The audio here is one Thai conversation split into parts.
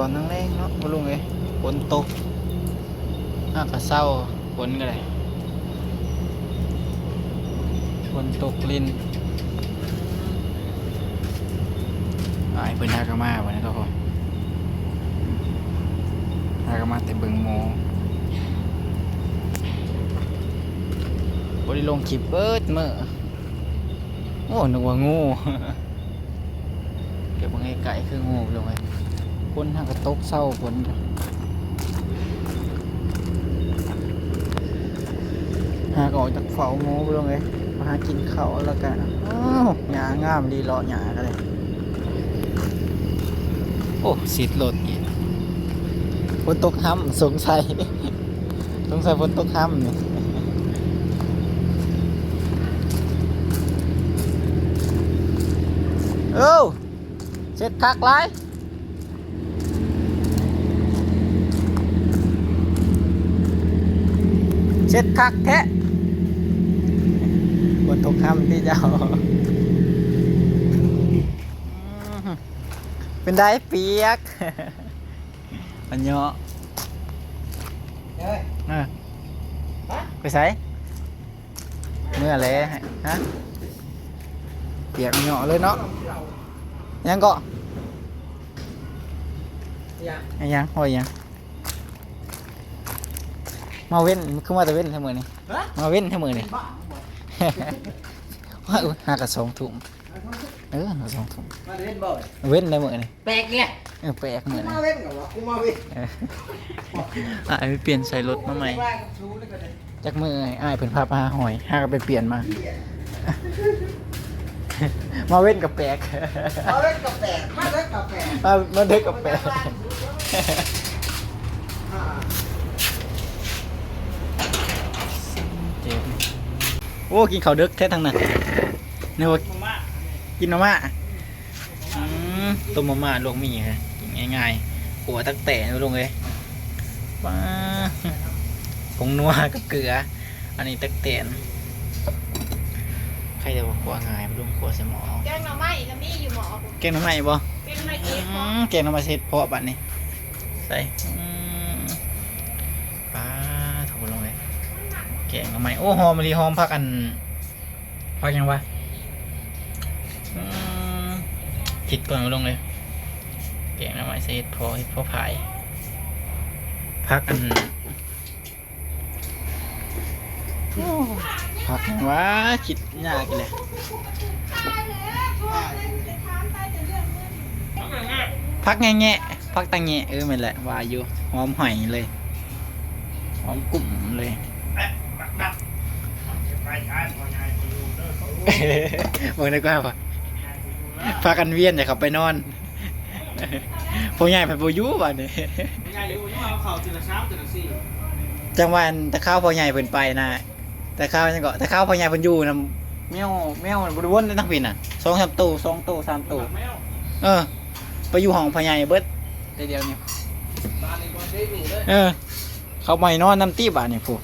ตอนนั่งแรงเนาะบ่ลุงเอ้ยฝนตกอากาศเศร้าฝนก็ได้ฝนตกลินอ้ายเพิ่นหากนมาบ่นะครับผมหากนมาแต่เบิงโมบ่ได้ลงคลิปเบิดมื้อโอ้นึกว่างูเก็บมาไกลๆคืองูลงไป นหากระตกเศร้าฝนหากออกจากเฝ้างูไปลงเลยมาหากินข้าวแล้วกันอ้าวหญ้างามดีเลาะหญ้ากันเลยโอ้สีดหลดอีกฝนตกห้ำสงสัยสงสัยฝนตกห้ำนี่เอ้าเสร็จคักไร เสร็จคักแท้บนทุกคำที่เจ้าอื้อหือเป็นได้เปียกมันเยอะเฮ้ยเออไปใส่เมื่อไรฮะ เปียกมันเยอะเลยเนาะ ยังก็อย่าอันยังหอยยัง มาเว้นคือมาแต่เว้นเท่ามือนี่ฮะมาเว้นเท่ามือนี่บ้าว่าเออหากระสองถุงเออหากระสองถุงมาเล่นบ่อยเว้นได้มือนี่แปลกเนี่ยเออแปลกมือนี่มาเล่นกับวะกูมาเว้ยเอออะไปเปลี่ยนใส่รถมาใหม่แปลกชูแล้วก็ได้จากมืออ้ายเพิ่นพาไปหาหอยหากไปเปลี่ยนมาเหี้ยมาเว้นกับแปลกมาเล่นกับแปลกมาเล่นกับแปลกมามาเด็กกับแปลก อ่า เจ็บ โอ้กินข้าวเด็กแท้ทั้งนั้นเนี่ยว่ามาม่ากินมาม่าอืมต้มมาม่าลวกหมี่ฮะกินง่ายๆหัวตักแต่นะลุงเลยว้าผงนัวกับเกลือ อันนี้ตักแต่นใครจะบอกขัวง่ายลุงขัวใส่หมอแกงหน่อไม้ก็มีอยู่หมอผมแกงน้ำไหมบ่แกงหน่อไม้เออืฟพอมแกงน้ำมันเสร็จเพาะบัดนี้ใส่อืมปลาถูกลงเลย แกงน้ำไหมโอ้หอมมะลิหอมพักอันพักยังวะคิดก่อนเอาลงเลยแกงน้ำมันเสร็จพอเฮ็ดพอผายพักอันพักยังวะคิดยากเลยพักแง่ๆพักตังแง่เออไม่นแหละวาอยู่หอมหอยเลยหอมกลุ่มเลย บอกได้กว่าปะพากันเวียนอย่าขับไปนอนพอใหญ่ไปโบอยุบ้านนี่ไม่ไงอยู่นี่เอาเข่าทีละเช้าทีละสี่จังหวันตะข้าวพอใหญ่เพิ่นไปนะตะข้าวยังก็ตะข้าวพอใหญ่เพิ่นอยู่นะแมวแมวบริวนได้ทั้งปีน่ะสองสามตู้สองตู้สามตู้แมวเออ ไปอยู่ห้องพอใหญ่เบิดแต่เดียวนี้บ้านในกรุงเทพนี่เลยเออ เขาไม่นอนน้ำตีบอะนี่พวก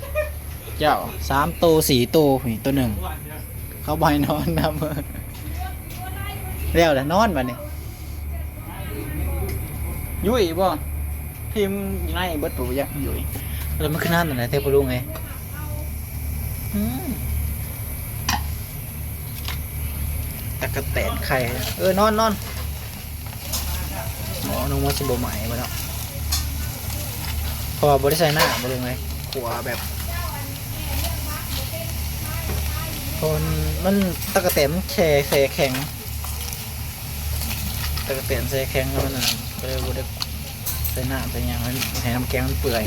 เจ้าสามตัวสี่ตัวนี่ตัวหนึ่ง เขาไม่นอนน้ำแล้วแต่นอนบัดนี้ยุ่ยบ่ทีมยังไงเบิดปุ๊บยักยุ่ยแล้วมันขึ้นนั่นน่ะเทพลุงไงตะกะแตนไข่เออนอนนอนหมอน้องมาสิบใหม่บ่เนาะเพราะว่าบริษัทหน้าบ่ลงไงขัวแบบ คนมันตะกะแตนมันแช่แช่แข็งตะกะแตนแช่แข็งแล้วมันน่ะก็เลยบ่ได้ใส่น้ำใส่ยังมันให้น้ำแกงมันเปื่อย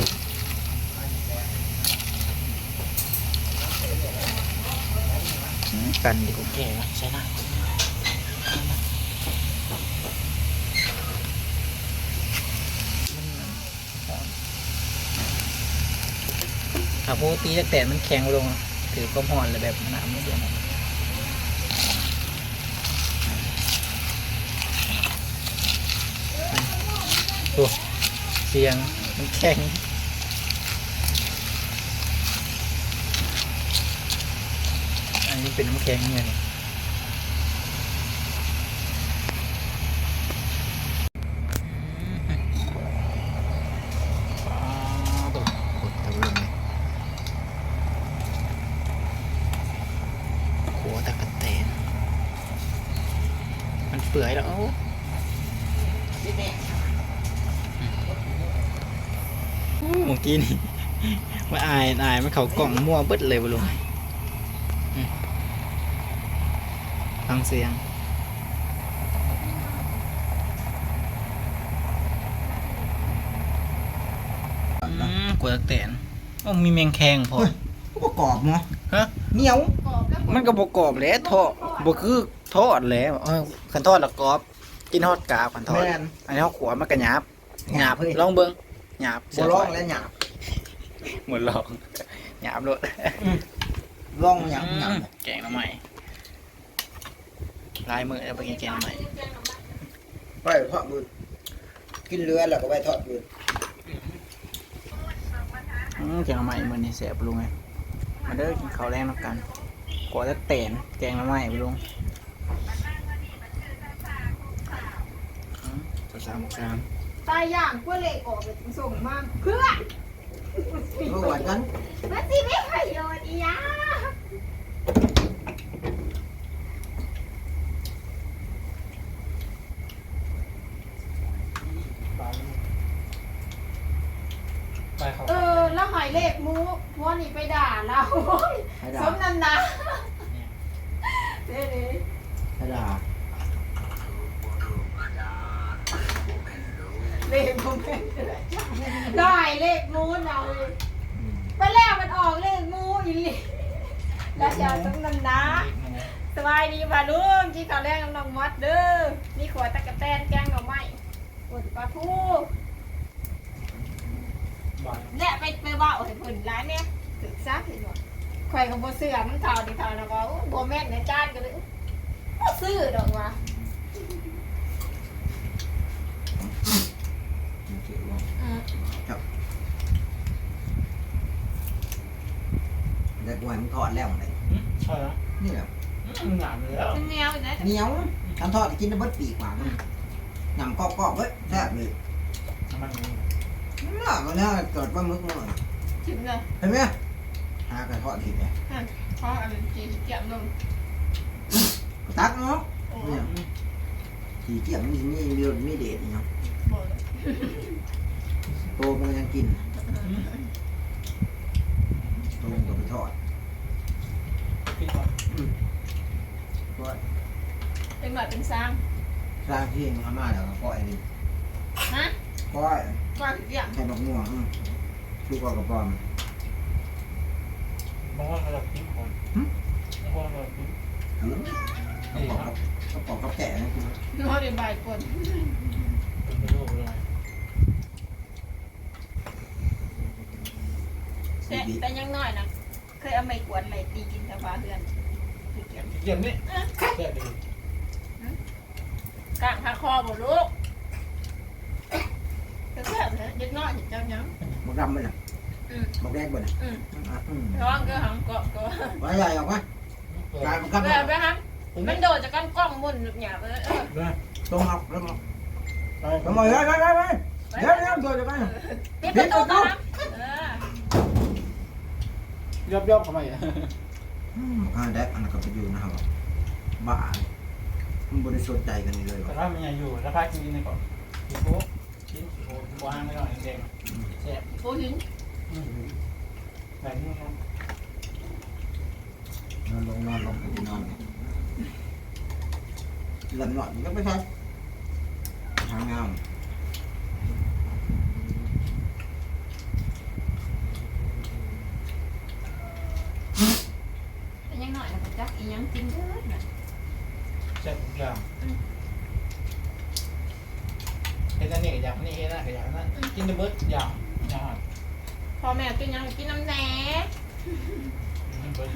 กันดีกว่าแก่ใช่น้ำถ้าปกติแต่แต่มันแข็งลงอะ ถือความหอนเลยแบบน้ำไม่เดือดโอ้เสียงมันแข็งอันนี้เป็นน้ำแข็งเนี่ยนี่ เปื่อยแล้วโอ้นี่แม่เมื่อกี้นี่มาอายอายมันเขากล่องมั่วเบิดเลยบ่ลุงอืมฟังเสียงอืมกวดแตนโอ้มีแมงแคงพอก็กรอบเนาะฮะเหนียวกรอบแล้วมันก็บกรอบแหล้วทอดบ่คือ ทอดแหล้วเออคันทอดแล้วกรอบกินทอดกาบคันทอดแม่น อันนี้เขาขวมันก็หยาบหยาบเฮ้ยลองเบิ่งหยาบบ่ร้องและหยาบเหมือนลองหยาบโลดร้องหยาบหยาบแกงหน้ำใหม่ลายมือเอาไปกินแกงหน้ำใหม่ไปทอดมือกินเรือแล้วก็ไปทอดมืออืมแกงหน้ำใหม่มือนี่แสบลุงไงมาเด้อกินข้าวแรงน้ำกันกว่าจะเต่นแกงหน้ำใหม่ไปลุงอืมตัว สามสามตายย่างกล้วยเละออกเลยส่งมาเพื่อเมื่อวันนั้นมาสิไม่ขยอนอียาไปเขาเออ แล้วหอยเลขมูมัวนี่ไปด่าเราให้ดาสมนันนะเด้เลยให้ดา เลขมูเป็นได้เลขมูเราเลยไปแล้วมันออกเลขมูอีหลีแล้วจะสมนันนะสบายดีป่ะลุงกินข้าวแรงกับน้องมอดเด้อมีขวดตะกะแตนแกงหน่อไม้ปวดปลาทูและไปไปว่าโอ้ยเพิ่นร้านเนี่ยถึกซักเห็นบ่ข่อยกับบ่เสือมันเท่านี่เท่านะว่โบแม่นในจานก็เลยบ่ซื้อดอกว่าอืมแต่กวนมันทอดแล้วไงใช่แล้วนี่แหละมันหนามเลยแล้วเป็นแนวอยู่นะเหนียวทำทอดกินได้เบิดปีกว่ามันยำกรอบๆเว้ยแซ่บเลยมันน่ามันน่าเกิดปลาหมึกหน่อยชิมเลยเห็นไหมหากระทอดทีเนี่ยเพราะอันจีเกี่ยมลงตักเนาะโอ้เนี่ยสีเกี่ยมมีมีเรียวมีเด็ดเนาะบ่โตมันยัง กินโตมันก็ไปทอดก็เป็นหน่อยเป็นสร้างสร้างที่มาม่าแล้วก็ปล่อยนี่ฮะปล่อยว่าเกี่ยมใส่บักม่วงอืมชูกว่ากระป๋อมมองว่าเราพิมพ์คนมองว่าเราพิมพ์อืมกระป๋องกระป๋องกระแกะนะคุณน้อยเดี๋ยวบ่ายคนเป็นรูปเลย แต่แต่ยังน้อยนะเคยเอาไม้กวาดไม้ตีกินแต่ฟ้าเดือนเกี่ยมเยี่ยมนี่แซ่บดีกลางพาคอบ่ลูกก็แซ่บนะเด็กน้อยเห็นเจ้าหยังบักดำไปน่ะอืมบักแดงไปน่ะอืมอะอืมร้องก็หังเกาะก็ไว้ใหญ่ออกมกลายเป็นกับเออไปฮันมันโดดจากก้อนกล้องมุนหยาบเลยเออตรงเอาตรงเอาตรงเอาเฮ้ยเฮ้ยเฮ้ยเฮ้ยเดี๋ยวเดี๋ยวตัวจะไปปิดประตูก่อนนะเออ ยอบยอบทำไมอะอืมอ่าแดกอันนั้นก็ไปอยู่นะครับบ้ามันบริสุทธิ์ใจกันเลยแต่วะว่ามันยังอยู่แล้วพากินในก่อนกินโค้กกินโค้กวางไม่หน่อยแดงแซ่บโอ้หินแบบนี้ครับนอนลงนอนลงไปนอนหลับนอนก็ไม่ใช่ทางงาม แต่ยังหน่อยนะ จักอีหยังจริงเด้อนะแซ่บทุกอย่างเฮ็ดอันนี้ก็อยากนี่เฮ็ดอันนั้นก็อยากนั่นกินเดอะเบิร์ดอย่างอย่างพ่อแม่กินหยังกินน้ำแหน่กินเบิร์ด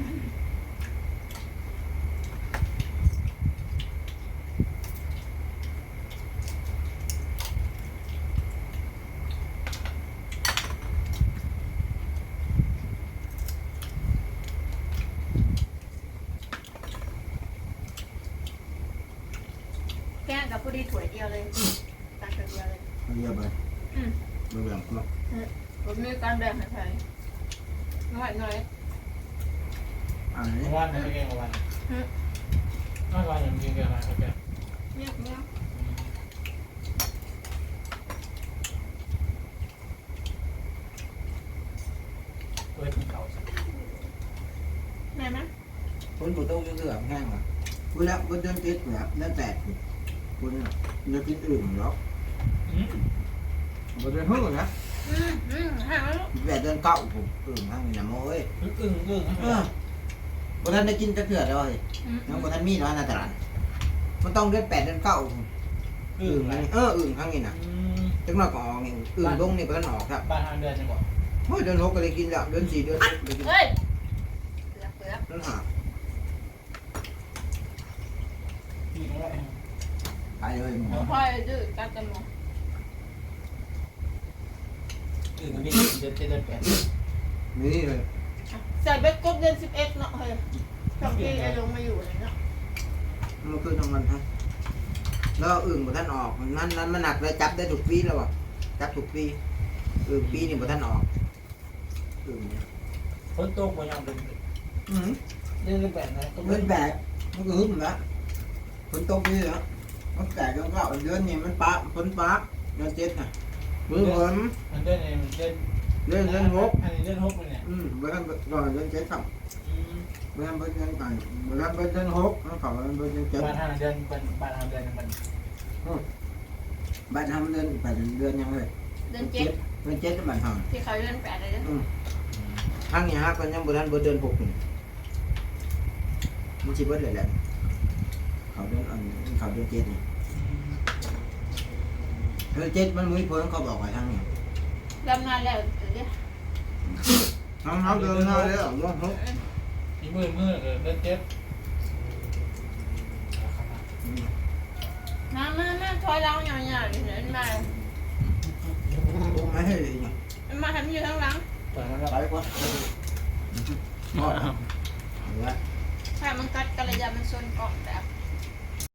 แกงกับผู้ดีถ้วยเดียวเลยตักเดียวเลย เรียบเลย อืม เรื่องก็ ผ มมีการแบ่งให้ใครน้อยน้อยอันนี้วันนี้ไม่เก่งกว่าวันไม่วันยังมีเก่งอะไรครับแกเงียบเงียบเปิดกินเขาสิแม่ไหมคนผู้โตยังเหลืองแห้งอะคุณแล้วคุณเดินติดแบบนั่นแตกคุณเดินติดอื่นหรอกอืมบนเดินหื้อนะ อืมอืมหาแล้วแบบเดินเก่าผมอื่นทั้งนี้นะโม้ยอึ้งอึ้งอึ้งเออบ่ท่านได้กินจะเกลือเลยอืมน้องบ่ท่านมีเนาะในตลาดมันต้องเดือนแปดเดือนเก้าอึ้อื่งนอะไรเอออื่นครั้งนี้นะอืมจังหน่อยก็ออกนี่อื่นลงนี่บ่ท่านออกครับบ้านทางเดินจังหวะเฮ้ยเดือนหกก็เลยกินแล้วเดือนสี่เดือนเลยกินเฮ้ยเปลือกเปลือกเดือนห้าอยู่ตรงไหนไปเลยหมอพ่อยดื้อกัดกันหมด อึ้งก็มีเดินเจ็ดเดินแปดนี่เลยใส่เบ็ดกบเดือนสิบเอ็ดเนาะเฮ้ยช่วงที่ไอ้ลงมาอยู่เลยเนาะมันคือทำมันฮะแล้วอื่นบ่ท่านออกมันนั้นนั้นมันหนักเลยจับได้ทุกปีแล้วอะจับทุกปีอื่นปีนี่บ่ท่านออกอื่นเนี่ยฝนตกบ่ยังเป็นอืมเดินเดินแปดนะก็เดือนแปดมันก็หึมแล้วฝนตกนี่เหรอมันแปดเดือนเก้าเดือนนี้มันปะฝนปะเดือนเจ็ดน่ะ มือผมมันเดินเองมันเดินเดือนเดือนหกอันนี้เดินหกเลยเนี่ยอืมเดือนก่อนเดือนเจ็ดครับอืมเดือนเดือนก่อนเดือนเดือนหกแล้วเขาเดือนเดือนเจ็ดบ้านทางเดินเป็นบ้านทางเดินมันบ้านทำเดือนแปดเดือนยังเลยเดือนเจ็ดเดือนเจ็ดบ้านทที่เขาเดือนแปดเลยเด้อำอืมทางนี้ฮะก็ยังบ่ทันเดือนหกนี่มันสิเบิดเลยแหละเขาเดือนอันเขาเดือนเจ็ดนี่เดื อนเจ็ดมันมีผลเขาบอกไว้ทางนี้ดำนานแล้วเดี๋ยวน้องเขาเดินหน้าเลยอะว่าหกมีมือมือเดินเจ็ดมามามาถอยหลังหน่อยๆเดี๋ยวมันมาไม่ให้เลยเนี่ยมันมาทำอยู่ข้างหลังเปิดแล้วไปกว่าเอาละถ้ามันกัดกระยามันซนเกาะแบบ